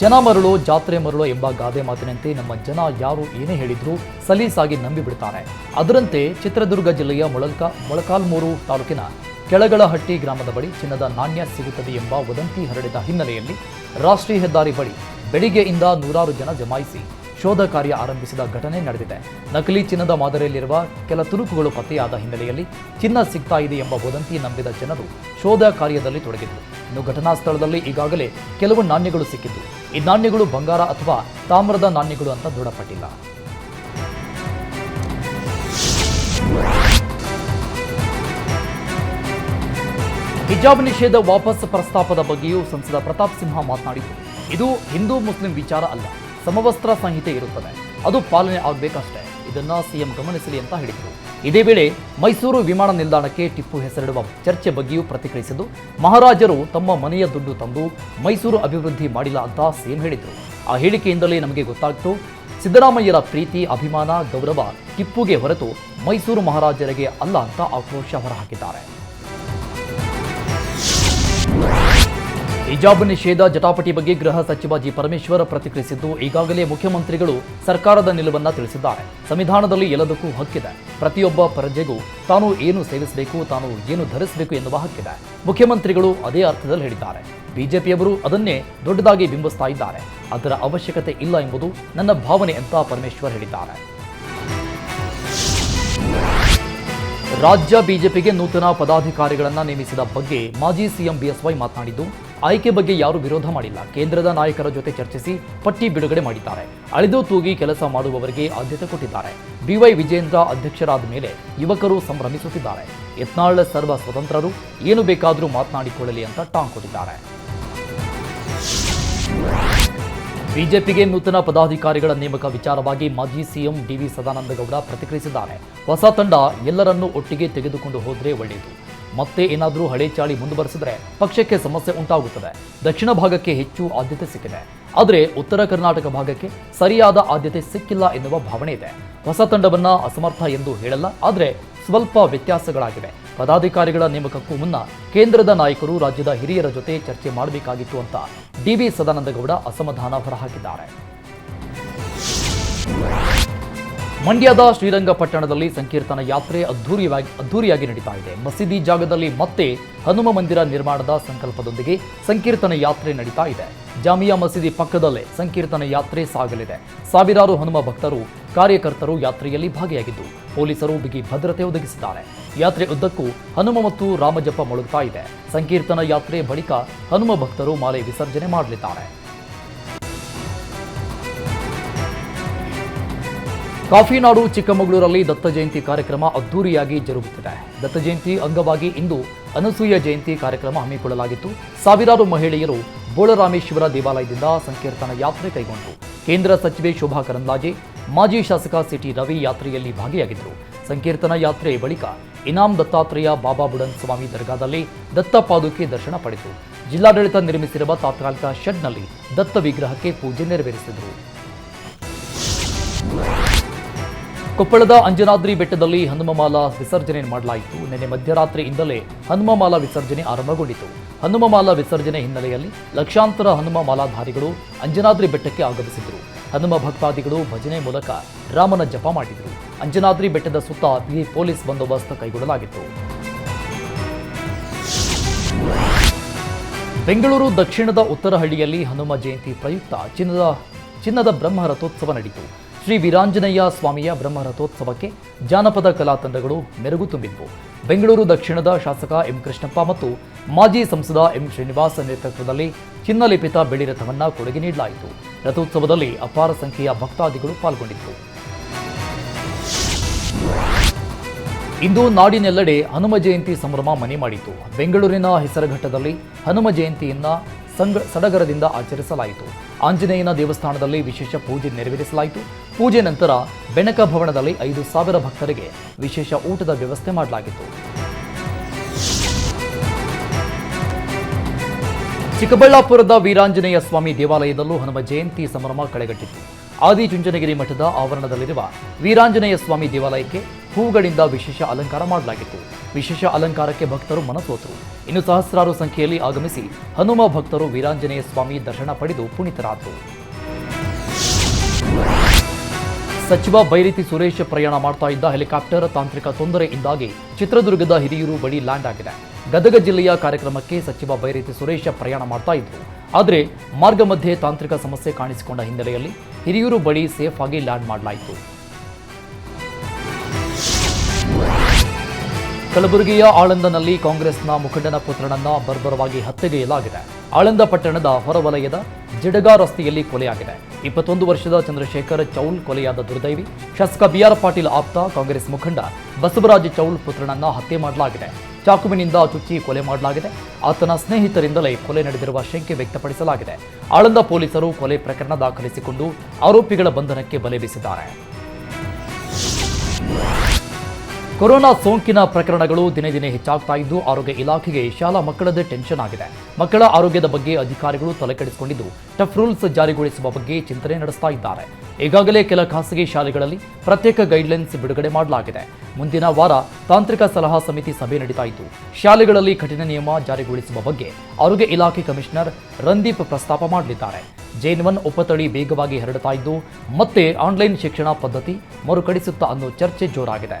ಜನ ಮರಳು, ಜಾತ್ರೆ ಮರಳು ಎಂಬ ಗಾದೆ ಮಾತಿನಂತೆ ನಮ್ಮ ಜನ ಯಾರು ಏನೇ ಹೇಳಿದ್ರು ಸಲೀಸಾಗಿ ನಂಬಿಬಿಡ್ತಾರೆ. ಅದರಂತೆ ಚಿತ್ರದುರ್ಗ ಜಿಲ್ಲೆಯ ಮೊಳಲ್ಕ, ಮೊಳಕಾಲ್ಮೂರು ತಾಲೂಕಿನ ಕೆಳಗಳಹಟ್ಟಿ ಗ್ರಾಮದ ಬಳಿ ಚಿನ್ನದ ನಾಣ್ಯ ಸಿಗುತ್ತದೆ ಎಂಬ ವದಂತಿ ಹರಡಿದ ಹಿನ್ನೆಲೆಯಲ್ಲಿ ರಾಷ್ಟ್ರೀಯ ಹೆದ್ದಾರಿ ಬಳಿ ಬೆಳಿಗ್ಗೆಯಿಂದ ನೂರಾರು ಜನ ಜಮಾಯಿಸಿ ಶೋಧ ಕಾರ್ಯ ಆರಂಭಿಸಿದ ಘಟನೆ ನಡೆದಿದೆ. ನಕಲಿ ಚಿನ್ನದ ಮಾದರಿಯಲ್ಲಿರುವ ಕೆಲ ತುಣುಕುಗಳು ಪತ್ತೆಯಾದ ಹಿನ್ನೆಲೆಯಲ್ಲಿ ಚಿನ್ನ ಸಿಗ್ತಾ ಇದೆ ಎಂಬ ವದಂತಿ ನಂಬಿದ ಜನರು ಶೋಧ ಕಾರ್ಯದಲ್ಲಿ ತೊಡಗಿದ್ದರು ಇನ್ನು ಘಟನಾ ಸ್ಥಳದಲ್ಲಿ ಈಗಾಗಲೇ ಕೆಲವು ನಾಣ್ಯಗಳು ಸಿಕ್ಕಿದ್ದು ಈ ನಾಣ್ಯಗಳು ಬಂಗಾರ ಅಥವಾ ತಾಮ್ರದ ನಾಣ್ಯಗಳು ಅಂತ ದೃಢಪಟ್ಟಿಲ್ಲ. ಹಿಜಾಬ್ ನಿಷೇಧ ವಾಪಸ್ ಪ್ರಸ್ತಾಪದ ಬಗ್ಗೆಯೂ ಸಂಸದ ಪ್ರತಾಪ್ ಸಿಂಹ ಮಾತನಾಡಿದ್ದು ಇದು ಹಿಂದೂ ಮುಸ್ಲಿಂ ವಿಚಾರ ಅಲ್ಲ, ಸಮವಸ್ತ್ರ ಸಂಹಿತೆ ಇರುತ್ತದೆ. ಅದು ಪಾಲನೆ ಆಗಬೇಕಷ್ಟೇ. ಇದನ್ನ ಸಿಎಂ ಗಮನಿಸಲಿ ಅಂತ ಹೇಳಿದರು. ಇದೇ ವೇಳೆ ಮೈಸೂರು ವಿಮಾನ ನಿಲ್ದಾಣಕ್ಕೆ ಟಿಪ್ಪು ಹೆಸರಿಡುವ ಚರ್ಚೆ ಬಗ್ಗೆಯೂ ಪ್ರತಿಕ್ರಿಯಿಸಿದ್ದು, ಮಹಾರಾಜರು ತಮ್ಮ ಮನೆಯ ದುಡ್ಡು ತಂದು ಮೈಸೂರು ಅಭಿವೃದ್ಧಿ ಮಾಡಿಲ್ಲ ಅಂತ ಸಿಎಂ ಹೇಳಿದರು. ಆ ಹೇಳಿಕೆಯಿಂದಲೇ ನಮಗೆ ಗೊತ್ತಾಗ್ತು, ಸಿದ್ದರಾಮಯ್ಯರ ಪ್ರೀತಿ, ಅಭಿಮಾನ, ಗೌರವ ಟಿಪ್ಪುಗೆ ಹೊರತು ಮೈಸೂರು ಮಹಾರಾಜರಿಗೆ ಅಲ್ಲ ಅಂತ ಆಕ್ರೋಶ ಹೊರಹಾಕಿದ್ದಾರೆ. ಹಿಜಾಬ್ ನಿಷೇಧ ಜಟಾಪಟಿ ಬಗ್ಗೆ ಗೃಹ ಸಚಿವ ಜಿ ಪರಮೇಶ್ವರ್ ಪ್ರತಿಕ್ರಿಯಿಸಿದ್ದು, ಈಗಾಗಲೇ ಮುಖ್ಯಮಂತ್ರಿಗಳು ಸರ್ಕಾರದ ನಿಲುವನ್ನ ತಿಳಿಸಿದ್ದಾರೆ. ಸಂವಿಧಾನದಲ್ಲಿ ಎಲ್ಲದಕ್ಕೂ ಹಕ್ಕಿದೆ. ಪ್ರತಿಯೊಬ್ಬ ಪ್ರಜೆಗೂ ತಾನು ಏನು ಸೇವಿಸಬೇಕು, ತಾನು ಏನು ಧರಿಸಬೇಕು ಎನ್ನುವ ಹಕ್ಕಿದೆ. ಮುಖ್ಯಮಂತ್ರಿಗಳು ಅದೇ ಅರ್ಥದಲ್ಲಿ ಹೇಳಿದ್ದಾರೆ. ಬಿಜೆಪಿಯವರು ಅದನ್ನೇ ದೊಡ್ಡದಾಗಿ ಬಿಂಬಿಸ್ತಾ ಇದ್ದಾರೆ. ಅದರ ಅವಶ್ಯಕತೆ ಇಲ್ಲ ಎಂಬುದು ನನ್ನ ಭಾವನೆ ಅಂತ ಪರಮೇಶ್ವರ್ ಹೇಳಿದ್ದಾರೆ. ರಾಜ್ಯ ಬಿಜೆಪಿಗೆ ನೂತನ ಪದಾಧಿಕಾರಿಗಳನ್ನು ನೇಮಿಸಿದ ಬಗ್ಗೆ ಮಾಜಿ ಸಿಎಂ ಬಿಎಸ್ವೈ ಮಾತನಾಡಿದ್ದು ಆಯ್ಕೆ ಬಗ್ಗೆ ಯಾರು ವಿರೋಧ ಮಾಡಿಲ್ಲ. ಕೇಂದ್ರದ ನಾಯಕರ ಜೊತೆ ಚರ್ಚಿಸಿ ಪಟ್ಟಿ ಬಿಡುಗಡೆ ಮಾಡಿದ್ದಾರೆ. ಅಳೆದು ತೂಗಿ ಕೆಲಸ ಮಾಡುವವರಿಗೆ ಆದ್ಯತೆ ಕೊಟ್ಟಿದ್ದಾರೆ. ಬಿವೈ ವಿಜೇಂದ್ರ ಅಧ್ಯಕ್ಷರಾದ ಮೇಲೆ ಯುವಕರು ಸಂಭ್ರಮಿಸುತ್ತಿದ್ದಾರೆ. ಯತ್ನಾಳ್ ಸರ್ವ ಸ್ವತಂತ್ರರು, ಏನು ಬೇಕಾದರೂ ಮಾತನಾಡಿಕೊಳ್ಳಲಿ ಅಂತ ಟಾಂಗ್ ಕೊಟ್ಟಿದ್ದಾರೆ. ಬಿಜೆಪಿಗೆ ನೂತನ ಪದಾಧಿಕಾರಿಗಳ ನೇಮಕ ವಿಚಾರವಾಗಿ ಮಾಜಿ ಸಿಎಂ ಡಿವಿ ಸದಾನಂದಗೌಡ ಪ್ರತಿಕ್ರಿಯಿಸಿದ್ದಾರೆ. ಹೊಸ ತಂಡ ಎಲ್ಲರನ್ನೂ ಒಟ್ಟಿಗೆ ತೆಗೆದುಕೊಂಡು ಹೋದರೆ ಒಳ್ಳೆಯದು ಮತ್ತೆ ಏನಾದರೂ ಹಳೆ ಚಾಳಿ ಮುಂದುವರೆಸಿದ್ರೆ ಪಕ್ಷಕ್ಕೆ ಸಮಸ್ಯೆ ಉಂಟಾಗುತ್ತದೆ. ದಕ್ಷಿಣ ಭಾಗಕ್ಕೆ ಹೆಚ್ಚು ಆದ್ಯತೆ ಸಿಕ್ಕಿದೆ. ಆದರೆ ಉತ್ತರ ಕರ್ನಾಟಕ ಭಾಗಕ್ಕೆ ಸರಿಯಾದ ಆದ್ಯತೆ ಸಿಕ್ಕಿಲ್ಲ ಎನ್ನುವ ಭಾವನೆ ಇದೆ. ಹೊಸ ತಂಡವನ್ನ ಅಸಮರ್ಥ ಎಂದು ಹೇಳಲ್ಲ, ಆದರೆ ಸ್ವಲ್ಪ ವ್ಯತ್ಯಾಸಗಳಾಗಿವೆ. ಪದಾಧಿಕಾರಿಗಳ ನೇಮಕಕ್ಕೂ ಮುನ್ನ ಕೇಂದ್ರದ ನಾಯಕರು ರಾಜ್ಯದ ಹಿರಿಯರ ಜೊತೆ ಚರ್ಚೆ ಮಾಡಬೇಕಾಗಿತ್ತು ಅಂತ ಡಿವಿ ಸದಾನಂದಗೌಡ ಅಸಮಾಧಾನ ಹೊರಹಾಕಿದ್ದಾರೆ. ಮಂಡ್ಯದ ಶ್ರೀರಂಗಪಟ್ಟಣದಲ್ಲಿ ಸಂಕೀರ್ತನ ಯಾತ್ರೆ ಅದ್ಧೂರಿಯಾಗಿ ಅದ್ಧೂರಿಯಾಗಿ ನಡೀತಾ ಇದೆ. ಮಸೀದಿ ಜಾಗದಲ್ಲಿ ಮತ್ತೆ ಹನುಮ ಮಂದಿರ ನಿರ್ಮಾಣದ ಸಂಕಲ್ಪದೊಂದಿಗೆ ಸಂಕೀರ್ತನ ಯಾತ್ರೆ ನಡೀತಾ ಇದೆ. ಜಾಮಿಯಾ ಮಸೀದಿ ಪಕ್ಕದಲ್ಲೇ ಸಂಕೀರ್ತನ ಯಾತ್ರೆ ಸಾಗಲಿದೆ. ಸಾವಿರಾರು ಹನುಮ ಭಕ್ತರು, ಕಾರ್ಯಕರ್ತರು ಯಾತ್ರೆಯಲ್ಲಿ ಭಾಗಿಯಾಗಿದ್ದು, ಪೊಲೀಸರು ಬಿಗಿ ಭದ್ರತೆ ಒದಗಿಸಿದ್ದಾರೆ. ಯಾತ್ರೆ ಉದ್ದಕ್ಕೂ ಹನುಮ ಮತ್ತು ರಾಮಜಪ ಮೊಳಗುತ್ತಾ ಇದೆ. ಸಂಕೀರ್ತನ ಯಾತ್ರೆ ಬಳಿಕ ಹನುಮ ಭಕ್ತರು ಮಾಲೆ ವಿಸರ್ಜನೆ ಮಾಡಲಿದ್ದಾರೆ. ಕಾಫಿನಾಡು ಚಿಕ್ಕಮಗಳೂರಲ್ಲಿ ದತ್ತ ಜಯಂತಿ ಕಾರ್ಯಕ್ರಮ ಅದ್ದೂರಿಯಾಗಿ ಜರುಗುತ್ತಿದೆ. ದತ್ತ ಜಯಂತಿ ಅಂಗವಾಗಿ ಇಂದು ಅನಸೂಯ ಜಯಂತಿ ಕಾರ್ಯಕ್ರಮ ಹಮ್ಮಿಕೊಳ್ಳಲಾಗಿತ್ತು. ಸಾವಿರಾರು ಮಹಿಳೆಯರು ಬೋಳರಾಮೇಶ್ವರ ದೇವಾಲಯದಿಂದ ಸಂಕೀರ್ತನ ಯಾತ್ರೆ ಕೈಗೊಂಡರು. ಕೇಂದ್ರ ಸಚಿವೆ ಶೋಭಾ ಕರಂದ್ಲಾಜೆ, ಮಾಜಿ ಶಾಸಕ ಸಿಟಿ ರವಿ ಯಾತ್ರೆಯಲ್ಲಿ ಭಾಗಿಯಾಗಿದ್ದರು. ಸಂಕೀರ್ತನ ಯಾತ್ರೆ ಬಳಿಕ ಇನಾಮ್ ದತ್ತಾತ್ರೇಯ ಬಾಬಾ ಬುಡನ್ ಸ್ವಾಮಿ ದರ್ಗಾದಲ್ಲಿ ದತ್ತ ಪಾದುಕೆ ದರ್ಶನ ಪಡೆದು ಜಿಲ್ಲಾಡಳಿತ ನಿರ್ಮಿಸಿರುವ ತಾತ್ಕಾಲಿಕ ಶೆಡ್ನಲ್ಲಿ ದತ್ತ ವಿಗ್ರಹಕ್ಕೆ ಪೂಜೆ ನೆರವೇರಿಸಿದರು. ಕೊಪ್ಪಳದ ಅಂಜನಾದ್ರಿ ಬೆಟ್ಟದಲ್ಲಿ ಹನುಮಮಾಲಾ ವಿಸರ್ಜನೆ ಮಾಡಲಾಯಿತು. ನಿನ್ನೆ ಮಧ್ಯರಾತ್ರಿಯಿಂದಲೇ ಹನುಮಮಾಲಾ ವಿಸರ್ಜನೆ ಆರಂಭಗೊಂಡಿತು. ಹನುಮಮಾಲಾ ವಿಸರ್ಜನೆ ಹಿನ್ನೆಲೆಯಲ್ಲಿ ಲಕ್ಷಾಂತರ ಹನುಮಮಾಲಾಧಾರಿಗಳು ಅಂಜನಾದ್ರಿ ಬೆಟ್ಟಕ್ಕೆ ಆಗಮಿಸಿದರು ಹನುಮ ಭಕ್ತಾದಿಗಳು ಭಜನೆ ಮೂಲಕ ರಾಮನ ಜಪ ಮಾಡಿದರು. ಅಂಜನಾದ್ರಿ ಬೆಟ್ಟದ ಸುತ್ತ ಬಿಗಿ ಪೊಲೀಸ್ ಬಂದೋಬಸ್ತ್ ಕೈಗೊಳ್ಳಲಾಗಿತ್ತು. ಬೆಂಗಳೂರು ದಕ್ಷಿಣದ ಉತ್ತರಹಳ್ಳಿಯಲ್ಲಿ ಹನುಮ ಜಯಂತಿ ಪ್ರಯುಕ್ತ ಚಿನ್ನದ ಚಿನ್ನದ ಬ್ರಹ್ಮ ರಥೋತ್ಸವ ನಡೆಯಿತು ಶ್ರೀ ವೀರಾಂಜನೇಯ ಸ್ವಾಮಿಯ ಬ್ರಹ್ಮರಥೋತ್ಸವಕ್ಕೆ ಜಾನಪದ ಕಲಾ ತಂಡಗಳು ಮೆರುಗು ತುಂಬಿದ್ವು. ಬೆಂಗಳೂರು ದಕ್ಷಿಣದ ಶಾಸಕ ಎಂ ಕೃಷ್ಣಪ್ಪ ಮತ್ತು ಮಾಜಿ ಸಂಸದ ಎಂ ಶ್ರೀನಿವಾಸ ನೇತೃತ್ವದಲ್ಲಿ ಚಿನ್ನಲಿಪಿತ ಬೆಳ್ಳಿ ರಥವನ್ನ ಕೊಡುಗೆ ನೀಡಲಾಯಿತು. ರಥೋತ್ಸವದಲ್ಲಿ ಅಪಾರ ಸಂಖ್ಯೆಯ ಭಕ್ತಾದಿಗಳು ಪಾಲ್ಗೊಂಡಿದ್ದರು. ಇಂದು ನಾಡಿನೆಲ್ಲೆಡೆ ಹನುಮ ಜಯಂತಿ ಸಂಭ್ರಮ ಮನೆ ಮಾಡಿತು. ಬೆಂಗಳೂರಿನ ಹೆಸರಘಟ್ಟದಲ್ಲಿ ಹನುಮ ಜಯಂತಿಯನ್ನ ಸಂಗ ಸಡಗರದಿಂದ ಆಚರಿಸಲಾಯಿತು. ಆಂಜನೇಯನ ದೇವಸ್ಥಾನದಲ್ಲಿ ವಿಶೇಷ ಪೂಜೆ ನೆರವೇರಿಸಲಾಯಿತು. ಪೂಜೆ ನಂತರ ಬೆಣಕ ಭವನದಲ್ಲಿ ಐದು ಸಾವಿರ ಭಕ್ತರಿಗೆ ವಿಶೇಷ ಊಟದ ವ್ಯವಸ್ಥೆ ಮಾಡಲಾಗಿತ್ತು. ಚಿಕ್ಕಬಳ್ಳಾಪುರದ ವೀರಾಂಜನೇಯ ಸ್ವಾಮಿ ದೇವಾಲಯದಲ್ಲೂ ಹನುಮ ಜಯಂತಿ ಸಂಭ್ರಮ ಕಳೆಗಟ್ಟಿತ್ತು. ಆದಿಚುಂಚನಗಿರಿ ಮಠದ ಆವರಣದಲ್ಲಿರುವ ವೀರಾಂಜನೇಯ ಸ್ವಾಮಿ ದೇವಾಲಯಕ್ಕೆ ಹೂವುಗಳಿಂದ ವಿಶೇಷ ಅಲಂಕಾರ ಮಾಡಲಾಗಿತ್ತು. ವಿಶೇಷ ಅಲಂಕಾರಕ್ಕೆ ಭಕ್ತರು ಮನಸೋತರು. ಇನ್ನು ಸಹಸ್ರಾರು ಸಂಖ್ಯೆಯಲ್ಲಿ ಆಗಮಿಸಿ ಹನುಮ ಭಕ್ತರು ವೀರಾಂಜನೇಯ ಸ್ವಾಮಿ ದರ್ಶನ ಪಡೆದು ಪುಣಿತರಾದರು ಸಚಿವ ಬೈರತಿ ಸುರೇಶ್ ಪ್ರಯಾಣ ಮಾಡ್ತಾ ಇದ್ದ ಹೆಲಿಕಾಪ್ಟರ್ ತಾಂತ್ರಿಕ ತೊಂದರೆಯಿಂದಾಗಿ ಚಿತ್ರದುರ್ಗದ ಹಿರಿಯೂರು ಬಳಿ ಲ್ಯಾಂಡ್ ಆಗಿದೆ. ಗದಗ ಜಿಲ್ಲೆಯ ಕಾರ್ಯಕ್ರಮಕ್ಕೆ ಸಚಿವ ಬೈರತಿ ಸುರೇಶ್ ಪ್ರಯಾಣ ಮಾಡ್ತಾ ಇದ್ರು. ಆದರೆ ಮಾರ್ಗ ಮಧ್ಯೆ ತಾಂತ್ರಿಕ ಸಮಸ್ಯೆ ಕಾಣಿಸಿಕೊಂಡ ಹಿನ್ನೆಲೆಯಲ್ಲಿ ಹಿರಿಯೂರು ಬಳಿ ಸೇಫ್ ಆಗಿ ಲ್ಯಾಂಡ್ ಮಾಡಲಾಯಿತು. ಕಲಬುರಗಿಯ ಆಳಂದನಲ್ಲಿ ಕಾಂಗ್ರೆಸ್ನ ಮುಖಂಡನ ಪುತ್ರನನ್ನ ಬರ್ಬರವಾಗಿ ಹತ್ಯೆಗೈಯಲಾಗಿದೆ. ಆಳಂದ ಪಟ್ಟಣದ ಹೊರವಲಯದ ಜಿಡಗಾ ರಸ್ತೆಯಲ್ಲಿ ಕೊಲೆಯಾಗಿದೆ. ಇಪ್ಪತ್ತೊಂದು ವರ್ಷದ ಚಂದ್ರಶೇಖರ್ ಚೌಲ್ ಕೊಲೆಯಾದ ದುರ್ದೈವಿ. ಶಾಸಕ ಬಿಆರ್ ಪಾಟೀಲ್ ಆಪ್ತ ಕಾಂಗ್ರೆಸ್ ಮುಖಂಡ ಬಸವರಾಜ್ ಚೌಲ್ ಪುತ್ರನನ್ನ ಹತ್ಯೆ ಮಾಡಲಾಗಿದೆ. ಚಾಕುವಿನಿಂದ ಚುಚ್ಚಿ ಕೊಲೆ ಮಾಡಲಾಗಿದೆ. ಆತನ ಸ್ನೇಹಿತರಿಂದಲೇ ಕೊಲೆ ನಡೆದಿರುವ ಶಂಕೆ ವ್ಯಕ್ತಪಡಿಸಲಾಗಿದೆ. ಆಳಂದ ಪೊಲೀಸರು ಕೊಲೆ ಪ್ರಕರಣ ದಾಖಲಿಸಿಕೊಂಡು ಆರೋಪಿಗಳ ಬಂಧನಕ್ಕೆ ಬಲೆ ಬೀಸಿದ್ದಾರೆ. ಕೊರೋನಾ ಸೋಂಕಿನ ಪ್ರಕರಣಗಳು ದಿನೇ ದಿನೇ ಹೆಚ್ಚಾಗ್ತಾ ಇದ್ದು ಆರೋಗ್ಯ ಇಲಾಖೆಗೆ ಶಾಲಾ ಮಕ್ಕಳದೇ ಟೆನ್ಷನ್ ಆಗಿದೆ. ಮಕ್ಕಳ ಆರೋಗ್ಯದ ಬಗ್ಗೆ ಅಧಿಕಾರಿಗಳು ತಲೆಕೆಡಿಸಿಕೊಂಡಿದ್ದು, ಟಫ್ ರೂಲ್ಸ್ ಜಾರಿಗೊಳಿಸುವ ಬಗ್ಗೆ ಚಿಂತನೆ ನಡೆಸ್ತಾ ಇದ್ದಾರೆ. ಈಗಾಗಲೇ ಕೆಲ ಖಾಸಗಿ ಶಾಲೆಗಳಲ್ಲಿ ಪ್ರತ್ಯೇಕ ಗೈಡ್ಲೈನ್ಸ್ ಬಿಡುಗಡೆ ಮಾಡಲಾಗಿದೆ. ಮುಂದಿನ ವಾರ ತಾಂತ್ರಿಕ ಸಲಹಾ ಸಮಿತಿ ಸಭೆ ನಡೀತಾ ಇದ್ದು, ಶಾಲೆಗಳಲ್ಲಿ ಕಠಿಣ ನಿಯಮ ಜಾರಿಗೊಳಿಸುವ ಬಗ್ಗೆ ಆರೋಗ್ಯ ಇಲಾಖೆ ಕಮಿಷನರ್ ರಂದೀಪ್ ಪ್ರಸ್ತಾಪ ಮಾಡಲಿದ್ದಾರೆ. ಜೇನ್ ಒನ್ ಉಪತಳಿ ವೇಗವಾಗಿ ಹರಡುತ್ತಾ ಇದ್ದು, ಮತ್ತೆ ಆನ್ಲೈನ್ ಶಿಕ್ಷಣ ಪದ್ಧತಿ ಮರುಕಡಿಸುತ್ತಾ ಅನ್ನೋ ಚರ್ಚೆ ಜೋರಾಗಿದೆ.